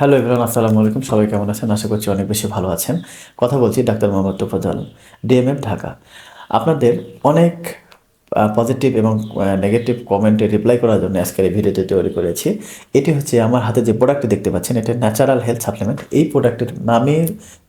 Hello Imran আসসালামু আলাইকুম। সবাই কেমন আছেন? আশা করছি অনেক বেশি ভালো আছেন। কথা বলছি ডাক্তার মোহাম্মদ তোফাজ্জল, ডিএমএফ ঢাকা। আপনাদের অনেক পজিটিভ এবং নেগেটিভ কমেন্টে রিপ্লাই করার জন্য আজকের এই ভিডিওটি তৈরি করেছি। এটি হচ্ছে আমার হাতে যে প্রোডাক্টটি দেখতে পাচ্ছেন, এটা ন্যাচারাল হেলথ সাপ্লিমেন্ট এই প্রোডাক্টের নামে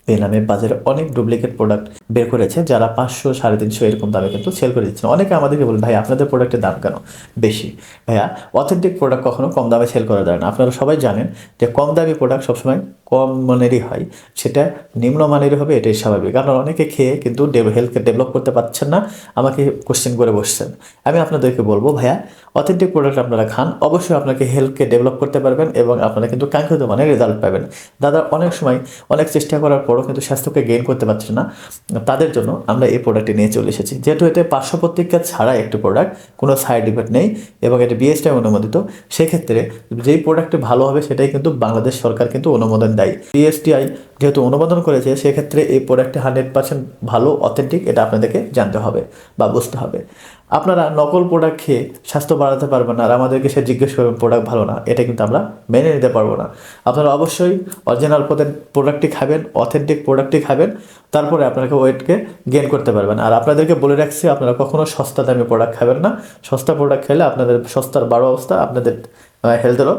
বেনামে বাজারে অনেক ডুপ্লিকেট প্রোডাক্ট বের করেছে যারা পাঁচশো সাড়ে তিনশো এরকম দামে কিন্তু সেল করে দিচ্ছেন। অনেকে আমাদেরকে বলেন, ভাই, আপনাদের প্রোডাক্টের দাম কেন বেশি? ভাইয়া অথেন্টিক প্রোডাক্ট কখনো কম দামে সেল করা যায় না। আপনারা সবাই জানেন যে কম দামি প্রোডাক্ট সবসময় কম মানেরই হয়। সেটা নিম্ন মানেরই হবে, এটাই স্বাভাবিক। আপনারা অনেকে খেয়ে কিন্তু হেলথকে ডেভেলপ করতে পারছেন না, আমাকে কোশ্চেন করে বসছেন। আমি আপনাদেরকে বলব, ভাইয়া অথেন্টিক প্রোডাক্ট আপনারা খান, অবশ্যই আপনাকে হেলথকে ডেভেলপ করতে পারবেন এবং আপনারা কিন্তু কাঙ্ক্ষিত মানের রেজাল্ট পাবেন। দাদা, অনেক সময় অনেক চেষ্টা করার পরও কিন্তু স্বাস্থ্যকে গেইন করতে পারছে না। তাদের জন্য আমরা এই প্রোডাক্টটি নিয়ে চলে এসেছি। যেহেতু এতে পার্শ্ব ছাড়া একটি প্রোডাক্ট কোনো সাইড ইফেক্ট নেই এবং এটি বিএসটাই অনুমোদিত, সেক্ষেত্রে যেই প্রোডাক্টটি ভালো হবে সেটাই কিন্তু বাংলাদেশ সরকার কিন্তু অনুমোদন দেয়। বিএসটিআই যেহেতু অনুমোদন করেছে, সেক্ষেত্রে এই প্রোডাক্টটি হান্ড্রেড পার্সেন্ট ভালো অথেন্টিক এটা আপনাদেরকে জানতে হবে বা বুঝতে হবে। আপনারা নকল প্রোডাক্ট খেয়ে স্বাস্থ্য বাড়াতে পারবেন না আর আমাদেরকে সে জিজ্ঞেস করবেন প্রোডাক্ট ভালো না? এটা কিন্তু আমরা মেনে নিতে পারব না। আপনারা অবশ্যই অরিজিনাল প্রোডাক্টটি খাবেন অথেন্টিক প্রোডাক্টটি খাবেন, তারপরে আপনাকে ওয়েটকে গেন করতে পারবেন। আর আপনাদেরকে বলে রাখছি, আপনারা কখনো সস্তা দামি প্রোডাক্ট খাবেন না। সস্তা প্রোডাক্ট খেলে আপনাদের সস্তার বারো অবস্থা, আপনাদের হেলথেরও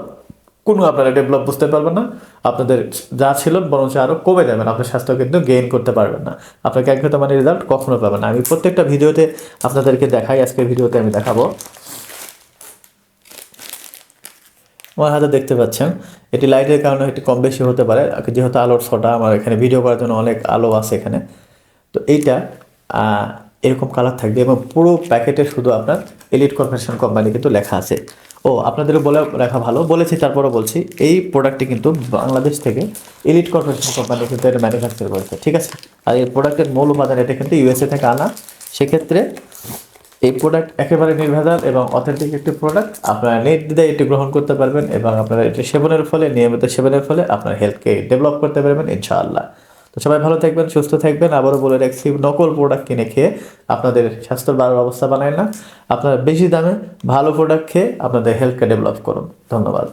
কোনো আপনারা ডেভেলপ বুঝতে পারবেন না। আপনাদের যা ছিল বরঞ্চ আরও কমে যাবেন আপনার স্বাস্থ্য কিন্তু গেইন করতে পারবেন না। আপনাকে একঘেত মানে রেজাল্ট কখনো পাবেন না। আমি প্রত্যেকটা ভিডিওতে আপনাদেরকে দেখাই। আজকের ভিডিওতে আমি দেখাবো। আমার হাতে দেখতে পাচ্ছেন, এটি লাইটের কারণে একটু কম বেশি হতে পারে। যেহেতু আলোর ছটা, আমার এখানে ভিডিও করার জন্য অনেক আলো আছে এখানে। তো এইটা এরকম কালার থাকবে এবং পুরো প্যাকেটে শুধু আপনার এলিট কর্পোরেশন কোম্পানি কিন্তু লেখা আছে। ও আপনাদের বলে রাখা ভালো। বলেছি তারপরে বলছি, এই প্রোডাক্টটি কিন্তু বাংলাদেশ থেকে এলিট কর্পোরেশন কোম্পানি কিন্তু এটা ম্যানুফ্যাকচার করেছে, ঠিক আছে? আর এই প্রোডাক্টের মূল উপাদান এটা কিন্তু ইউএসএ থেকে আনা। সেক্ষেত্রে এই প্রোডাক্ট একেবারে নির্ভেজাল এবং অথেন্টিক একটি প্রোডাক্ট আপনারা নির্দ্বিধায় এটি গ্রহণ করতে পারবেন এবং আপনারা এটি সেবনের ফলে, নিয়মিত সেবনের ফলে আপনার হেলথকে ডেভেলপ করতে পারবেন, ইনশাআল্লাহ। তো সবাই ভালো থাকবেন, সুস্থ থাকবেন। আবারও বলে রাখছি, নকল প্রোডাক্ট কিনে খেয়ে আপনাদের স্বাস্থ্যের ভালো অবস্থা বানায় না। আপনারা বেশি দামে ভালো প্রোডাক্ট খেয়ে আপনাদের হেলথকে ডেভেলপ করুন। ধন্যবাদ।